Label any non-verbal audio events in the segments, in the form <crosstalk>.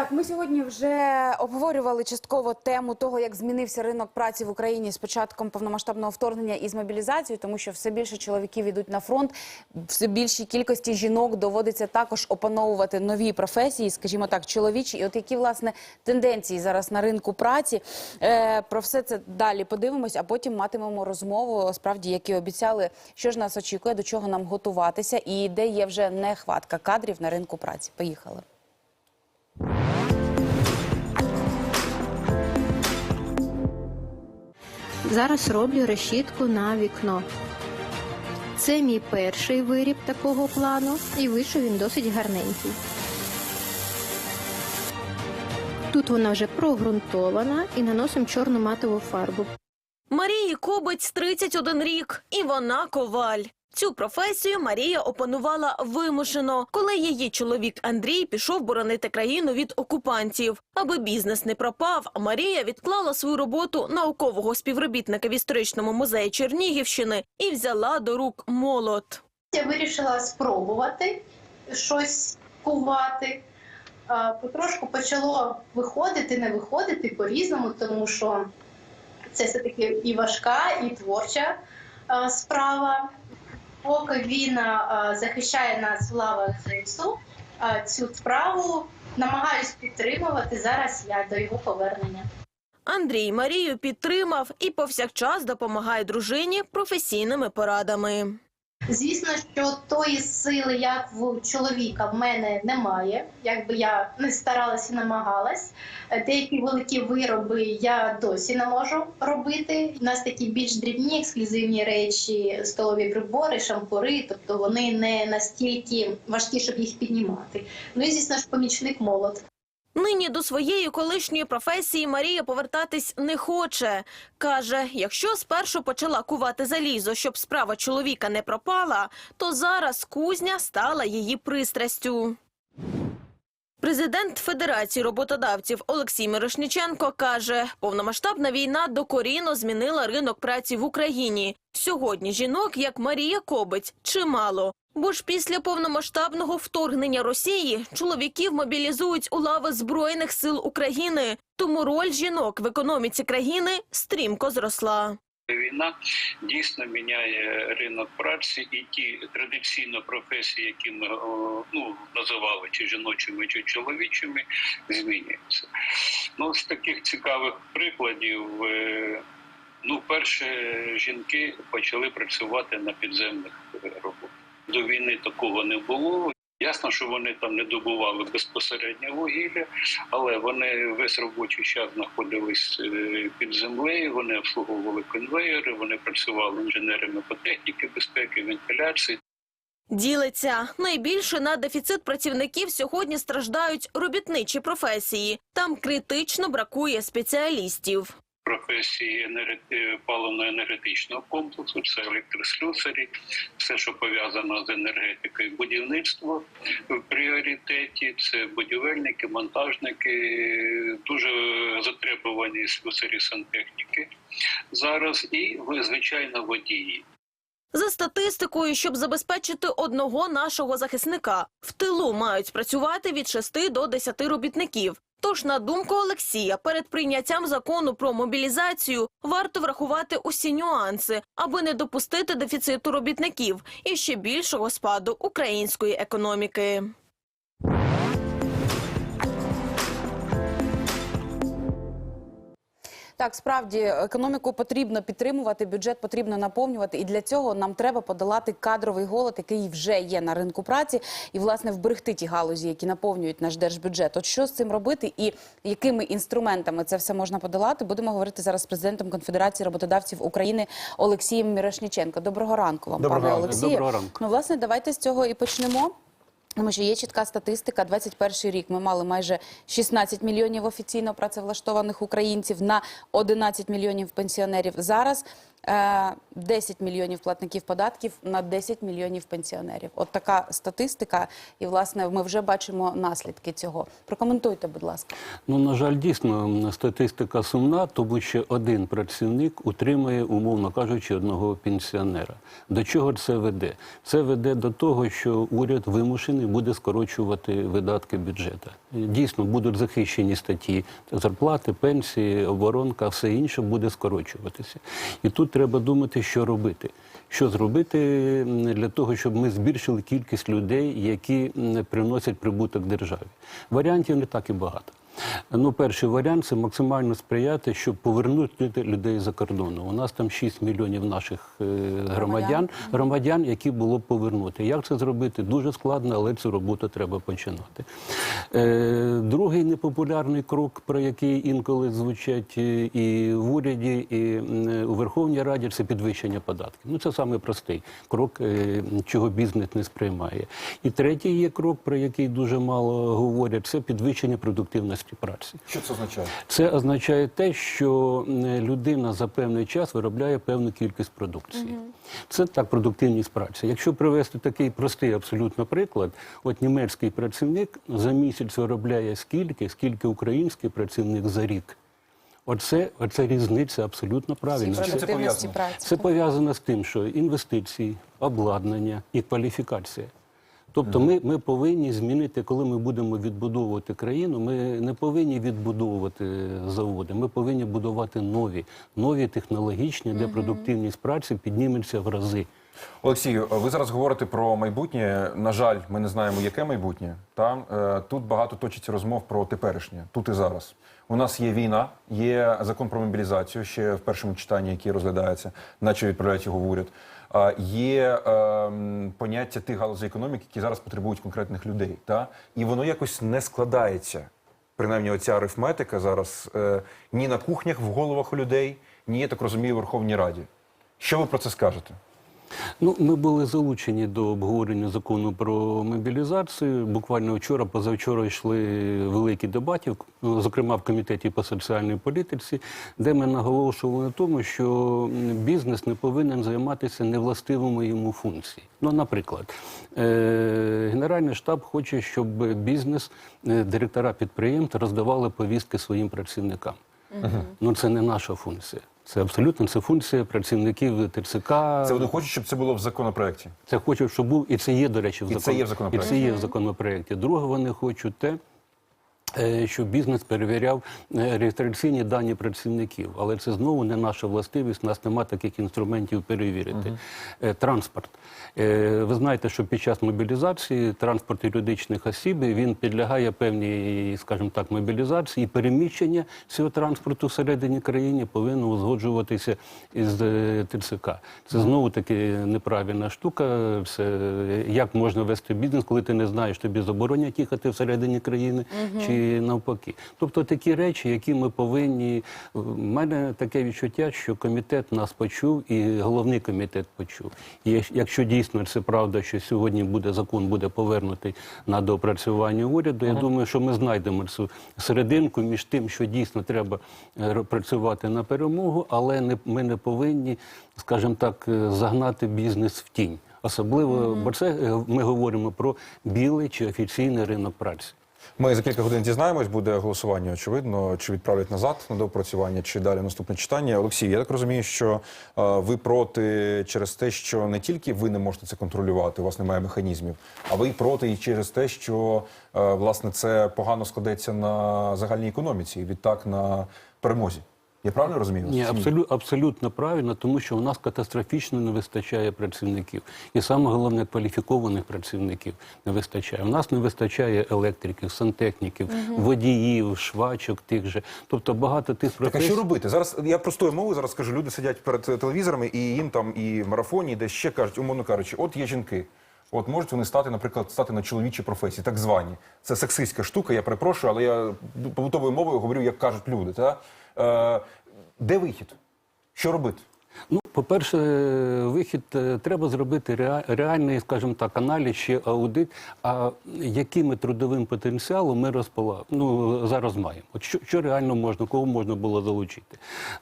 Так, ми сьогодні вже обговорювали частково тему того, як змінився ринок праці в Україні з початком повномасштабного вторгнення і з мобілізацією, тому що все більше чоловіків йдуть на фронт, все більшій кількості жінок доводиться також опановувати нові професії, скажімо так, чоловічі. І от які власне тенденції зараз на ринку праці. Е, про все це далі подивимось, а потім матимемо розмову, справді, як і обіцяли, що ж нас очікує, до чого нам готуватися, і де є вже нехватка кадрів на ринку праці. Поїхали. Зараз роблю решітку на вікно. Це мій перший виріб такого плану, і вийшов він досить гарненький. Тут вона вже прогрунтована і наносимо чорну матову фарбу. Марії Кобець 31 рік, і вона коваль. Цю професію Марія опанувала вимушено, коли її чоловік Андрій пішов боронити країну від окупантів. Аби бізнес не пропав, Марія відклала свою роботу наукового співробітника в історичному музеї Чернігівщини і взяла до рук молот. Я вирішила спробувати щось кувати. Потрошку почало виходити, не виходити по-різному, тому що це все-таки і важка, і творча справа. Поки він а, захищає нас в лавах ЗСУ, а, цю справу намагаюсь підтримувати. Зараз я до його повернення. Андрій Марію підтримав і повсякчас допомагає дружині професійними порадами. Звісно, що тої сили, як в чоловіка, в мене немає. Якби я не старалася, намагалась. Е, Деякі великі вироби я досі не можу робити. У нас такі більш дрібні ексклюзивні речі, столові прибори, шампури, тобто вони не настільки важкі, щоб їх піднімати. Ну і звісно ж, помічник молот. Нині до своєї колишньої професії Марія повертатись не хоче. Каже, якщо спершу почала кувати залізо, щоб справа чоловіка не пропала, то зараз кузня стала її пристрастю. Президент Федерації роботодавців Олексій Мирошниченко каже, повномасштабна війна докорінно змінила ринок праці в Україні. Сьогодні жінок, як Марія Кобець, чимало. Бо ж після повномасштабного вторгнення Росії чоловіків мобілізують у лави Збройних сил України. Тому роль жінок в економіці країни стрімко зросла. Війна дійсно міняє ринок праці, і ті традиційно професії, які ми ну, називали чи жіночими, чи чоловічими, змінюються. Ну, з таких цікавих прикладів, е, ну, перше, жінки почали працювати на підземних роботах. До війни такого не було. Ясно, що вони там не добували безпосередньо вугілля, але вони весь робочий час знаходились е, під землею. Вони обслуговували конвейери, вони працювали інженерами по техніці безпеки, вентиляції. Ділиться найбільше на дефіцит працівників сьогодні страждають робітничі професії. Там критично бракує спеціалістів. Професії енерге- паливно-енергетичного комплексу, це електрослюсарі, все, що пов'язано з енергетикою, будівництво в пріоритеті, це будівельники, монтажники, дуже затребувані слюсарі сантехніки зараз, і ви, звичайно, водії. За статистикою, щоб забезпечити одного нашого захисника, в тилу мають працювати від 6 до 10 робітників. Тож, на думку Олексія, перед прийняттям закону про мобілізацію варто врахувати усі нюанси, аби не допустити дефіциту робітників і ще більшого спаду української економіки. Так, справді економіку потрібно підтримувати, бюджет потрібно наповнювати, і для цього нам треба подолати кадровий голод, який вже є на ринку праці, і власне вберегти ті галузі, які наповнюють наш держбюджет. От що з цим робити, і якими інструментами це все можна подолати, будемо говорити зараз з президентом Конфедерації роботодавців України Олексієм Мірошніченко. Доброго ранку вам, Доброго пане. Олексію. Доброго ранку. Ну, власне, давайте з цього і почнемо. Тому що є чітка статистика. 21 рік ми мали майже 16 мільйонів офіційно працевлаштованих українців на 11 мільйонів пенсіонерів. Зараз 10 мільйонів платників податків на 10 мільйонів пенсіонерів. От така статистика, і власне ми вже бачимо наслідки цього. Прокоментуйте, будь ласка. Ну, на жаль, дійсно статистика сумна, тому що один працівник утримує, умовно кажучи, одного пенсіонера. До чого це веде? Це веде до того, що уряд вимушений буде скорочувати видатки бюджету. Дійсно, будуть захищені статті зарплати, пенсії, оборонка, все інше буде скорочуватися. І тут треба думати, що робити. Що зробити для того, щоб ми збільшили кількість людей, які приносять прибуток державі? Варіантів не так і багато. Ну, перший варіант це максимально сприяти, щоб повернути людей за кордону. У нас там 6 мільйонів наших е, громадян, громадян, які було б повернути. Як це зробити? Дуже складно, але цю роботу треба починати. Е, другий непопулярний крок, про який інколи звучать е, і в уряді, і у Верховній Раді, це підвищення податків. Ну це саме простий крок, чого бізнес не сприймає. І третій є крок, про який дуже мало говорять, це підвищення продуктивності праці. Що це означає? Це означає те, що людина за певний час виробляє певну кількість продукції. Це так продуктивність праці. Якщо привести такий простий абсолютно приклад, от німецький працівник за місяць виробляє скільки, скільки український працівник за рік. Оце, оце різниця абсолютно правильна. це? Це пов'язано з тим, що інвестиції, обладнання і кваліфікація. Тобто ми, ми повинні змінити, коли ми будемо відбудовувати країну, ми не повинні відбудовувати заводи, ми повинні будувати нові, нові технологічні, де продуктивність праці підніметься в рази. Олексію, ви зараз говорите про майбутнє. На жаль, ми не знаємо, яке майбутнє. Там е, тут багато точиться розмов про теперішнє, тут і зараз. У нас є війна, є закон про мобілізацію ще в першому читанні, який розглядається, наче відправляють його в уряд. Є е, поняття тих галузей економіки, які зараз потребують конкретних людей. Та? І воно якось не складається. Принаймні, оця арифметика зараз е, ні на кухнях в головах у людей, ні, я так розумію, в Верховній Раді. Що ви про це скажете? Ну, ми були залучені до обговорення закону про мобілізацію. Буквально вчора, позавчора йшли великі дебати, зокрема в комітеті по соціальній політиці, де ми наголошували на тому, що бізнес не повинен займатися невластивими йому функції. Ну, наприклад, е- Генеральний штаб хоче, щоб бізнес, е, директора підприємств роздавали повістки своїм працівникам. Ну, це не наша функція. Це абсолютно це функція працівників ТЦК. Це вони хочуть, щоб це було в законопроекті. Це хочуть, щоб був, і це є, до речі, в І це є в законопроекті. І це є в законопроекті. Друге, вони хочуть те. Е, Щоб бізнес перевіряв е, реєстраційні дані працівників, але це знову не наша властивість. У нас немає таких інструментів перевірити. Е, Транспорт. Ви знаєте, що під час мобілізації транспорт юридичних осіб він підлягає певній, скажімо так, мобілізації. І переміщення цього транспорту всередині країни повинно узгоджуватися із ТЦК. Це знову таки неправильна штука. Це е, як можна вести бізнес, коли ти не знаєш, тобі заборонять їхати всередині країни чи навпаки. Тобто такі речі, які ми повинні. У мене таке відчуття, що комітет нас почув, і головний комітет почув. І якщо дійсно це правда, що сьогодні буде закон буде повернутий на доопрацювання уряду, я думаю, що ми знайдемо цю серединку між тим, що дійсно треба е, працювати на перемогу, але не ми не повинні, скажімо так, е, загнати бізнес в тінь. Особливо, бо це е, ми говоримо про білий чи офіційний ринок праці. Ми за кілька годин дізнаємось, буде голосування, очевидно, чи відправлять назад на доопрацювання, чи далі наступне читання. Олексій, я так розумію, що е, ви проти через те, що не тільки ви не можете це контролювати, у вас немає механізмів, а ви проти і через те, що е, власне це погано складеться на загальній економіці і відтак на перемозі. Я правильно розумію? Ні, Чи абсолютно, правильно, тому що у нас катастрофічно не вистачає працівників. І саме головне кваліфікованих працівників не вистачає. У нас не вистачає електриків, сантехніків, водіїв, швачок тих же. Тобто багато тих Так а що робити? Зараз я простою мовою зараз скажу, люди сидять перед телевізорами, і їм там і в марафоні, де ще кажуть, умовно кажучи, от є жінки. От можуть вони стати, наприклад, стати на чоловічі професії, так звані. Це сексистська штука, я перепрошую, але я побутовою мовою говорю, як кажуть люди. Та? Е, де вихід? Що робити? По-перше, вихід е, треба зробити реа- реальний, скажімо так, аналіз чи аудит. А яким трудовим потенціалом ми розпала... ну, зараз маємо? От що, що реально можна, кого можна було залучити?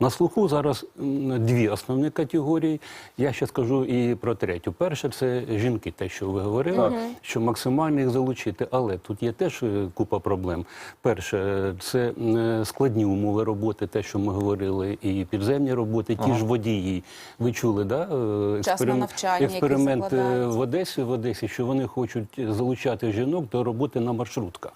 На слуху зараз дві основні категорії. Я ще скажу і про третю. Перше це жінки, те, що ви говорили, що максимально їх залучити. Але тут є теж е, купа проблем. Перше, е, це м, складні умови роботи, те, що ми говорили, і підземні роботи, ті ж водії. Ви чули, да? Експерим... На навчання, експеримент е, в Одесі, в Одесі, що вони хочуть залучати жінок до роботи на маршрутках.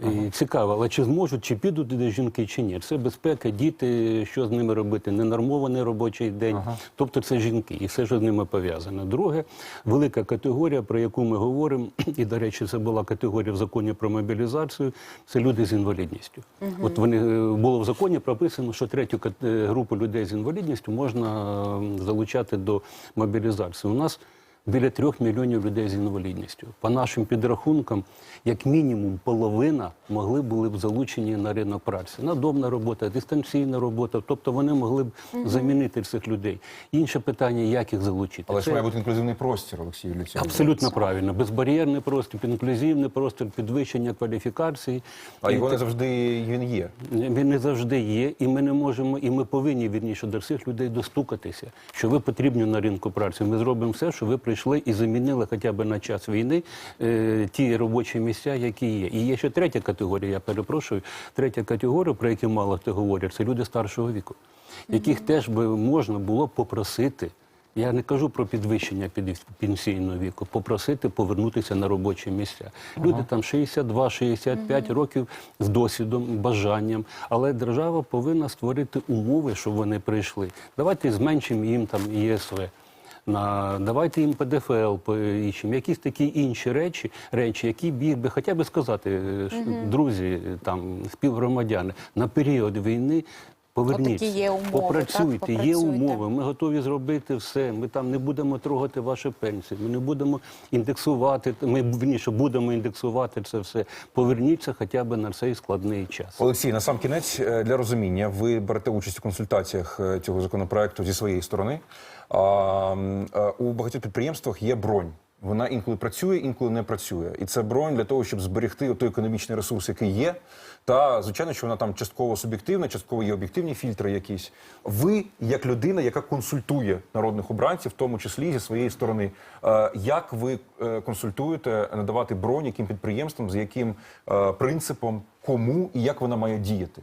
І цікаво, але чи зможуть, чи підуть туди жінки, чи ні. Це безпека, діти, що з ними робити, ненормований робочий день. Тобто це жінки, і все, що з ними пов'язане. Друге, велика категорія, про яку ми говоримо, <clears throat> і, до речі, це була категорія в законі про мобілізацію, це люди з інвалідністю. От вони е, було в законі прописано, що третю е, групу людей з інвалідністю можна залучати до мобілізації. У нас біля трьох мільйонів людей з інвалідністю. По нашим підрахункам, як мінімум половина могли були б залучені на ринок праці. Надомна робота, дистанційна робота. Тобто вони могли б замінити цих людей. Інше питання, як їх залучити. Але ж має бути інклюзивний простір, Олексій для абсолютно правильно. Безбар'єрний простір, інклюзивний простір, підвищення кваліфікації. А І його не завжди він є. він не завжди є, і ми не можемо, і ми повинні вірніше до всіх людей достукатися, що ви потрібні на ринку праці. Ми зробимо все, що ви прийшли і замінили хоча б на час війни е, ті робочі місця, які є. І є ще третя категорія. Я перепрошую. Третя категорія, про яку мало хто говорять, це люди старшого віку, яких теж би можна було попросити. Я не кажу про підвищення під пенсійного віку, попросити повернутися на робочі місця. Люди там 62-65 років з досвідом, бажанням, але держава повинна створити умови, щоб вони прийшли. Давайте зменшимо їм там ЄСВ. На давайте їм ПДФЛ поїщемо, якісь такі інші речі, речі, які біг би хоча б сказати, е, друзі, там співгромадяни на період війни. Поверніться, є умови, попрацюйте, так? є умови. Ми готові зробити все. Ми там не будемо трогати ваші пенсії. Ми не будемо індексувати. Ми вірніше будемо індексувати це все. Поверніться хоча б на цей складний час. Олексій, на сам кінець е, для розуміння, ви берете участь у консультаціях е, цього законопроекту зі своєї сторони. Е, у багатьох підприємствах є бронь. Вона інколи працює, інколи не працює. І це бронь для того, щоб зберегти той економічний ресурс, який є. Та звичайно, що вона там частково суб'єктивна, частково є об'єктивні фільтри якісь. Ви, як людина, яка консультує народних обранців, в тому числі зі своєї сторони, е, як ви е, консультуєте надавати бронь яким підприємствам, з яким е, принципом, кому і як вона має діяти?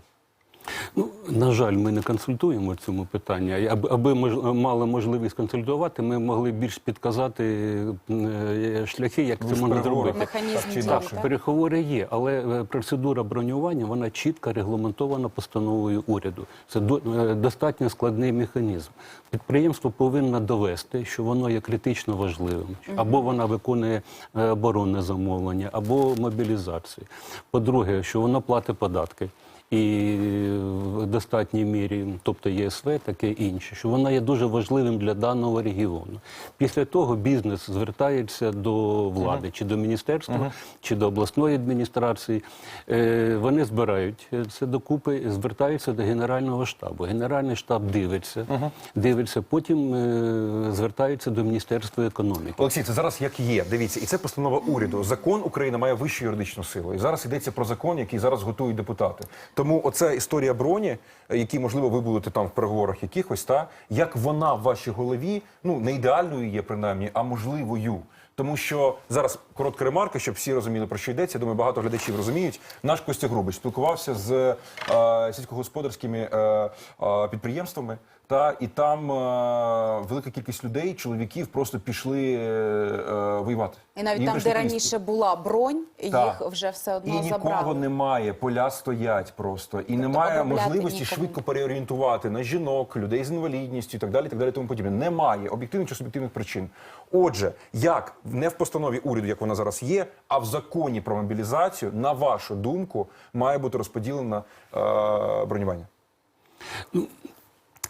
Ну, на жаль, ми не консультуємо в цьому питанні. Аби, аби мож, мали можливість консультувати, ми могли більш підказати е, шляхи, як це можна зробити. Механізм Так так? Переговори є, але е, процедура бронювання вона чітко регламентована постановою уряду. Це до- е, достатньо складний механізм. Підприємство повинно довести, що воно є критично важливим, або вона виконує е, оборонне замовлення, або мобілізацію. По-друге, що воно платить податки. І в достатній мірі, тобто ЄСВ, таке інше, що вона є дуже важливим для даного регіону. Після того бізнес звертається до влади, чи до міністерства, чи до обласної адміністрації. Е, Вони збирають це докупи, звертаються до Генерального штабу. Генеральний штаб дивиться, дивиться, потім е, звертаються до Міністерства економіки. Олексій, це зараз як є. Дивіться, і це постанова уряду. Закон України має вищу юридичну силу. І зараз йдеться про закон, який зараз готують депутати. Тому оця історія броні, е, які, можливо, ви будете там в переговорах якихось, та як вона в вашій голові, ну не ідеальною є принаймні, а можливою. Тому що зараз коротка ремарка, щоб всі розуміли про що йдеться. Думаю, багато глядачів розуміють. Наш Костя Грубич спілкувався з е, сільськогосподарськими е, е, підприємствами. Та і там е, велика кількість людей, чоловіків, просто пішли е, е, воювати. І навіть Їм там, прийшли де повістки. раніше була бронь, Так. їх вже все одно І нікого забрали. немає, поля стоять просто. І немає обробляти можливості нікому. швидко переорієнтувати на жінок, людей з інвалідністю і так далі, так далі, тому подібне. Немає об'єктивних чи суб'єктивних причин. Отже, як не в постанові уряду, як вона зараз є, а в законі про мобілізацію, на вашу думку, має бути розподілено е, бронювання.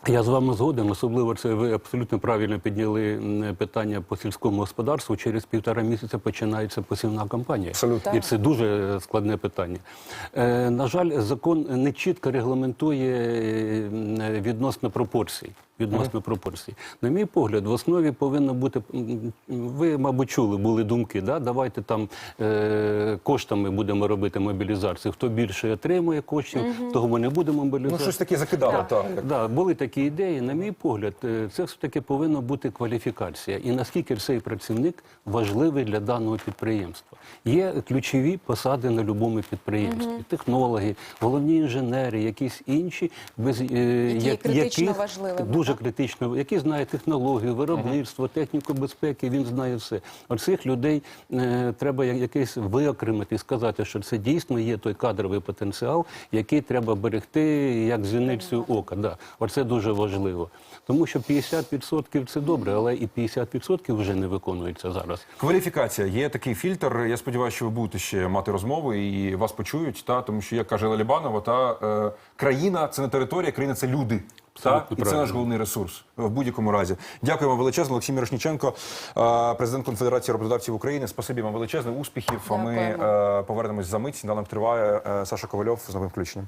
Я з вами згоден, особливо це ви абсолютно правильно підняли питання по сільському господарству. Через півтора місяця починається посівна кампанія. Абсолютно. І це дуже складне питання. Е, на жаль, закон не чітко регламентує відносно м, відносно пропорцій. відносно пропорцій. На мій погляд, в основі повинно бути. Ви, мабуть, чули, були думки, да? давайте там е, коштами будемо робити мобілізацію. Хто більше отримує коштів, того ми не будемо мобілізувати. Ну, щось таке закидало, так. Да, були такі ідеї. На мій погляд, е, це все таки повинна бути кваліфікація. І наскільки цей працівник важливий для даного підприємства. Є ключові посади на будь-якому підприємстві: технологи, головні інженери, якісь інші, без е, Які як- критично яких- важливими, дуже критично, які знають технологію, виробництво, техніку безпеки. Він знає все. Оцих людей е, треба якийсь виокремити сказати, що це дійсно є той кадровий потенціал, який треба берегти як зіницю ока. Да. Оце дуже важливо. Тому що 50% це добре, але і 50% вже не виконується зараз. Кваліфікація є такий фільтр. Я сподіваюся, що ви будете ще мати розмови і вас почують. Та тому що як каже Лалібанова, та е, країна це не територія, країна це люди. Та? Абсолютно І це наш головний ресурс в будь-якому разі. Дякуємо величезно, Олексій Мірошніченко, е, президент Конфедерації роботодавців України. Спасибі вам величезне, успіхів. А ми е, повернемось за мить. Далі триває. Е, Саша Ковальов з новим включенням.